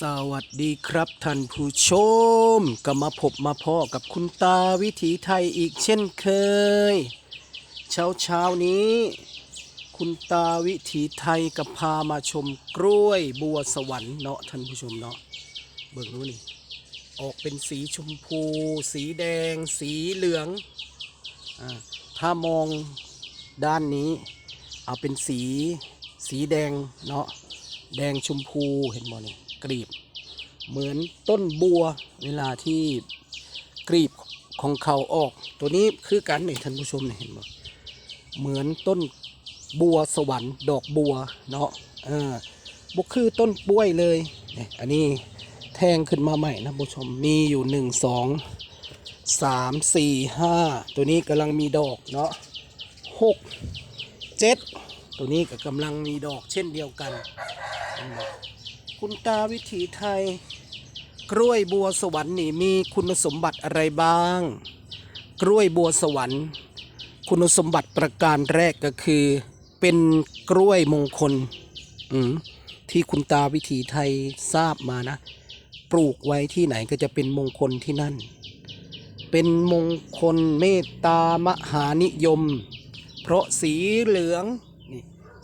สวัสดีครับท่านผู้ชม ก็มาพบมาพ่อกับคุณตาวิถีไทยอีกเช่นเคย เช้าเช้านี้ คุณตาวิถีไทยก็พามาชมกล้วยบัวสวรรค์เนาะท่านผู้ชมเนาะเบิ่งรู้นี่ออกเป็นสีชมพู สีแดง สีเหลืองอถ้ามองด้านนี้ เอาเป็นสี สีแดงเนาะแดงชมพูเห็นบ่เนี่ย กรีบ เหมือนต้นบัวเวลาที่กรีบของเขาออก ตัวนี้คือกันนี่ท่านผู้ชมเนี่ยเห็นบ่เหมือนต้นบัวสวรรค์ ดอกบัวเนาะเออบุคือต้นป้วยเลยเนี่ยอันนี้แทงขึ้นมาใหม่นะผู้ชมมีอยู่หนึ่งสองสามสี่ห้าตัวนี้กำลังมีดอกเนาะหกเจ็ดตัวนี้ก็กำลังมีดอกเช่นเดียวกัน คุณตาวิถีไทย กล้วยบัวสวรรค์นี่มีคุณสมบัติอะไรบ้าง กล้วยบัวสวรรค์ คุณสมบัติประการแรกก็คือ เป็นกล้วยมงคลอืที่คุณตาวิถีไทยทราบมานะ ปลูกไว้ที่ไหนก็จะเป็นมงคลที่นั่น เป็นมงคลเมตตามหานิยม เพราะสีเหลือง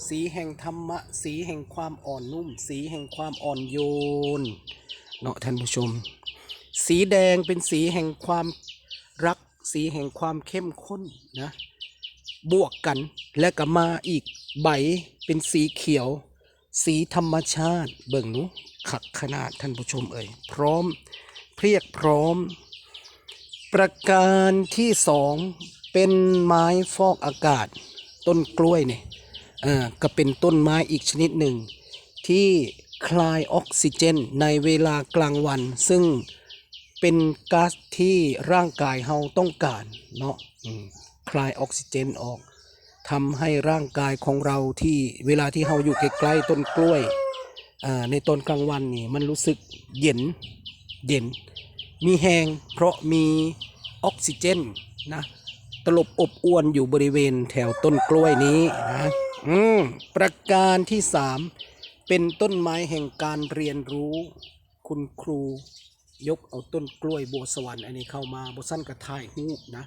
สีแห่งธรรมะ สีแห่งความอ่อนนุ่ม สีแห่งความอ่อนโยน เนาะท่านผู้ชม สีแดงเป็นสีแห่งความรัก สีแห่งความเข้มข้นนะ บวกกันและก็มาอีกใบเป็นสีเขียว สีธรรมชาติ เบิ่งหนูขักขนาดท่านผู้ชมเอ่ยพร้อมเพรียกพร้อม ประการที่สองเป็นไม้ฟอกอากาศ ต้นกล้วยเนี่ย ออก็เป็นต้นไม้อีกชนิดหนึ่ง ที่คลายออกซิเจนในเวลากลางวัน ซึ่งเป็นก๊าซที่ร่างกายเฮาต้องการเนาะคลายออกซิเจนออกทำให้ร่างกายของเราที่เวลาที่เฮาอยู่ใกล้ๆต้นกล้วยในตอนกลางวันนี่มันรู้สึกเย็นเย็น มีแหงเพราะมีออกซิเจนนะตลบอบอวนอยู่บริเวณแถวต้นกล้วยนี้นะ อืมประการที่สามเป็นต้นไม้แห่งการเรียนรู้ คุณครูยกเอาต้นกล้วยบัวสวรรค์อันนี้เข้ามาบสั้นกับถ่ายรูปนะ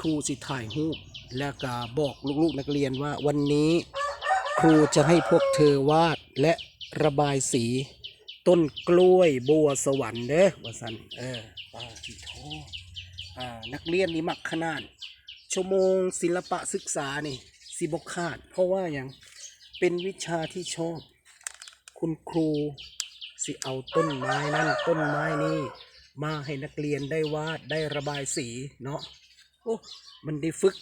ครูสิถ่ายรูปแล้วก็บอกลูกๆนักเรียนว่าวันนี้ครูจะให้พวกเธอวาดและระบายสี ต้นกล้วยบัวสวรรค์เด้อว่าสันเออป้าที่ท้ออ่านักเรียนนี่มักขนาดชั่วโมงศิลปะศึกษานี่ สิบกขาด เพราะว่าอย่างเป็นวิชาที่ชอบ คุณครูสิเอาต้นไม้นั่นต้นไม้นี่มาให้นักเรียนได้วาดได้ระบายสีเนาะโอ้มันได้ฝึก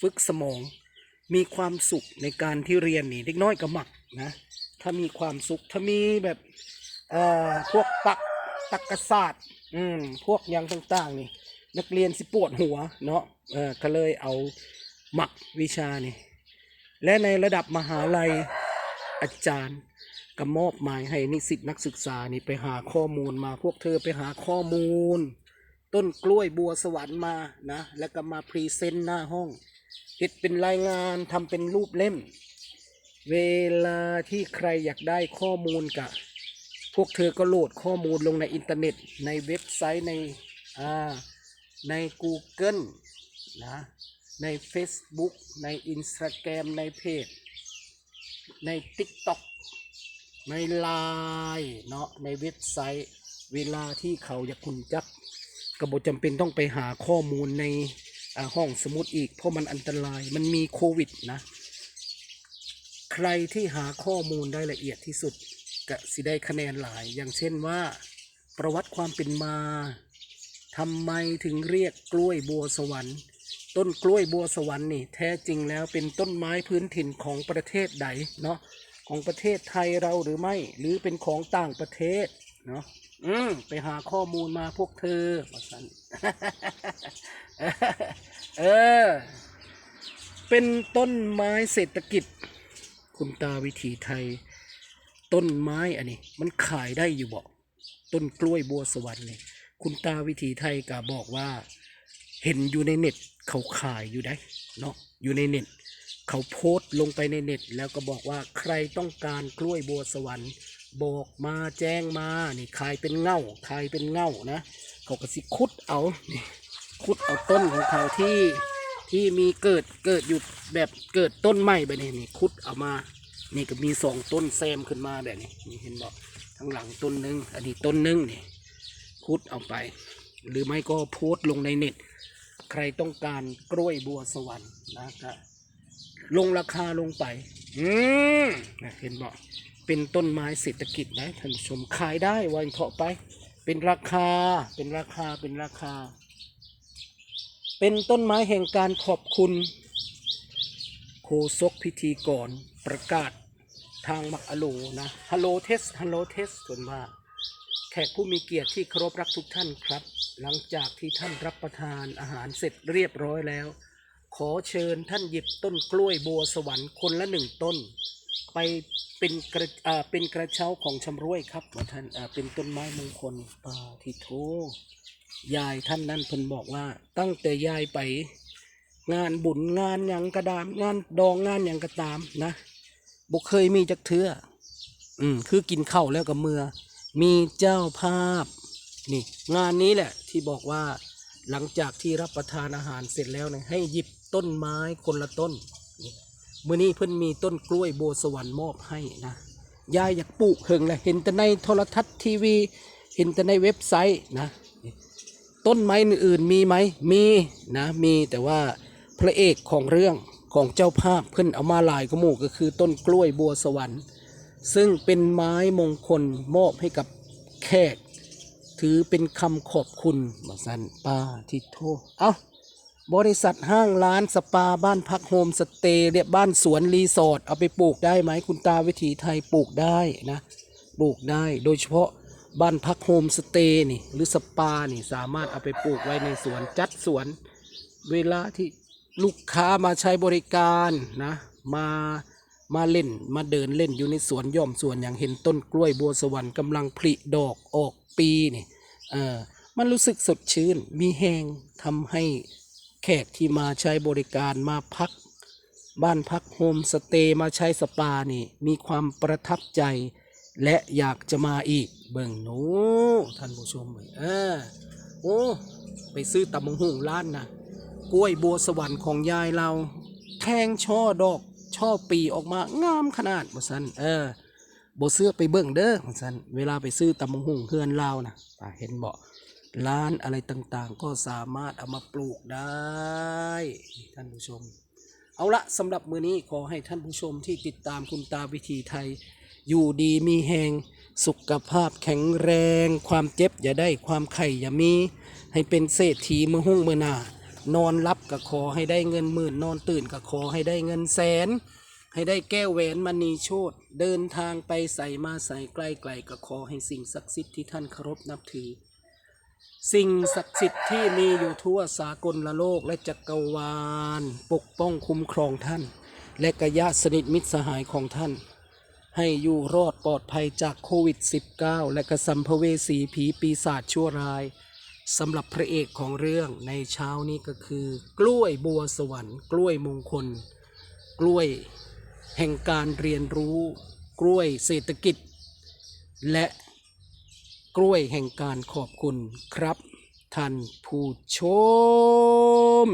ฝึกสมอง มีความสุขในการที่เรียนนี่เด็กน้อยก็มักนะถ้ามีความสุขถ้ามีแบบเอ่อพวกตักตักกศาสตร์อืมพวกอย่างต่างๆนี่นักเรียนสิปวดหัวเนาะเออก็เลยเอา หมักวิชานี่และในระดับมหาลัยอาจารย์ก็มอบหมายให้นิสิตนักศึกษานี่ไปหาข้อมูลมาพวกเธอไปหาข้อมูล ต้นกล้วยบัวสวรรค์มานะ แล้วก็มาพรีเซนต์หน้าห้องเฮ็ดเป็นรายงานทำเป็นรูปเล่ม เวลาที่ใครอยากได้ข้อมูลกะพวกเธอก็โหลดข้อมูลลงในอินเทอร์เน็ต ในเว็บไซต์ในอ่าใน Google นะ ใน Facebook ใน Instagram ในเพจ ใน TikTok ใน Line เนาะในเว็บไซต์เวลาที่เขาอยากคุณจักก็บ่จำเป็นต้องไปหาข้อมูลในห้องสมุดอีก เพราะมันอันตรายมันมีโควิดนะ ใครที่หาข้อมูลได้ละเอียดที่สุดก็สิได้คะแนนหลาย อย่างเช่นว่า ประวัติความเป็นมาทำไมถึงเรียกกล้วยบัวสวรรค์ ต้นกล้วยบัวสวรรค์นี่แท้จริงแล้วเป็นต้นไม้พื้นถิ่นของประเทศใดเนาะของประเทศไทยเราหรือไม่ หรือเป็นของต่างประเทศเนาะอืมไปหาข้อมูลมาพวกเธอว่าสันเออ เป็นต้นไม้เศรษฐกิจ คุณตาวิถีไทย ต้นไม้อันนี้ มันขายได้อยู่บ่ต้นกล้วยบัวสวรรค์นี่คุณตาวิถีไทยก็บอกว่า เห็นอยู่ในเน็ตเขาขายอยู่ได้เนาะอยู่ในเน็ตเขาโพสต์ลงไปในเน็ต แล้วก็บอกว่าใครต้องการกล้วยบัวสวรรค์บอกมาแจ้งมานี่ใครเป็นเง่าใครเป็นเง่านะ เขาก็สิคุดเอาคุดเอาต้นของเขาที่ที่มีเกิดเกิดอยู่แบบเกิดต้นใหม่แบบนี้นี่คุดเอามา นี่ก็มีสองต้นแซมขึ้นมาแบบนี้นี่เห็นบอกทั้งหลังต้นหนึ่งอันนี้ต้นหนึ่งนี่คุดเอาไป หรือไม่ก็โพสต์ลงในเน็ต ใครต้องการกล้วยบัวสวรรค์นะก็ลงราคาลงไป อืมนะเห็นบอกเป็นต้นไม้เศรษฐกิจนะท่านชมขายได้วันเถาะไป เป็นราคา เป็นราคา เป็นราคา เป็นต้นไม้แห่งการขอบคุณ โคศกพิธีกรประกาศทางมักอโลนะฮัลโหลเทสฮัลโหลเทสส่วนว่า แขกผู้มีเกียรติที่เคารพรักทุกท่านครับ หลังจากที่ท่านรับประทานอาหารเสร็จเรียบร้อยแล้ว ขอเชิญท่านหยิบต้นกล้วยบัวสวรรค์คนละหนึ่งต้น ไปเป็นกระเป็นกระเช้าของชำร่วยครับว่าท่านเป็นต้นไม้มงคลปาทิโทยายท่านนั้นเพิ่นบอกว่า ตั้งแต่ยายไป งานบุญงานยังกระดาม งานดองงานยังกระตามนะบุเคยมีจักเทืออืมคือกินข้าวแล้วกับเมือ มีเจ้าภาพนี่งานนี้แหละที่บอกว่าหลังจากที่รับประทานอาหารเสร็จแล้วเนี่ยให้หยิบต้นไม้คนละต้นนี่มื่อนี้เพิ่นมีต้นกล้วยโบสวรรค์มอบให้นะยายอยากปลูกเฮิงแหละเห็นแต่ในโทรทัศน์ทีวี เห็นแต่ในเว็บไซต์นะต้นไม้อื่นๆมีไหมมีนะมีแต่ว่าพระเอกของเรื่องของเจ้าภาพเพิ่นเอามาลายกระหมูก็คือต้นกล้วยบัวสวรรค์ ซึ่งเป็นไม้มงคลมอบให้กับแขก ถือเป็นคำขอบคุณมาสันป้าทิโทเอาบริษัทห้างร้านสปาบ้านพักโฮมสเตย์เรียบบ้านสวนรีสอร์ทเอาไปปลูกได้ไหมคุณตาวิถีไทยปลูกได้นะ ปลูกได้โดยเฉพาะบ้านพักโฮมสเตย์นี่หรือสปานี่สามารถเอาไปปลูกไว้ในสวนจัดสวน เวลาที่ลูกค้ามาใช้บริการนะ มา มาเล่นมาเดินเล่นอยู่ในสวนย่อมสวนอย่างเห็นต้นกล้วยบัวสวรรค์กำลังผลิดอกออกปีนี่เออมันรู้สึกสดชื่น มีแหงทำให้แขกที่มาใช้บริการมาพัก บ้านพักโฮมสเตย์มาใช้สปานี่ มีความประทับใจ และอยากจะมาอีก เบิ่งหนูท่านผู้ชมเออโอ้ไปซื้อตำมงหุงร้านนะกล้วยบัวสวรรค์ของยายเรา แทงช่อดอก ช่อปีออกมางามขนาดบ่ซันเออบ่เสื้อไปเบิ่งเด้อบ่ซันเวลาไปซื้อตำมงหุงเฮือนเรานะป่าเห็นบ่ร้านอะไรต่างๆ ก็สามารถเอามาปลูกได้ ท่านผู้ชม เอาละสำหรับมือนี้ขอให้ท่านผู้ชมที่ติดตามคุณตาวิธีไทย อยู่ดีมีแหงสุขภาพแข็งแรง ความเจ็บอย่าได้ความไข่อย่ามี ให้เป็นเศรษฐีมือหุ่งมือหนา นอนรับก็ขอให้ได้เงินหมื่นนอนตื่นก็ขอให้ได้เงินแสน ให้ได้แก้วแหวนมณีโชตเดินทางไปใส่มาใส่ใกล้ไกลก็ขอให้สิ่งศักดิ์สิทธิ์ที่ท่านเคารพนับถือ สิ่งศักดิ์สิทธิ์ที่มีอยู่ทั่วสากลละโลกและจักรวาล ปกป้องคุ้มครองท่าน และกญาติสนิทมิตรสหายของท่าน ให้อยู่รอดปลอดภัยจากโควิด -19 และกระสัมภเวสีผีปีศาจชั่วร้าย สำหรับพระเอกของเรื่องในเช้านี้ก็คือ กล้วยบัวสวรรค์ กล้วยมงคล กล้วยแห่งการเรียนรู้ กล้วยเศรษฐกิจ และกล้วยแห่งการขอบคุณครับท่านผู้ชม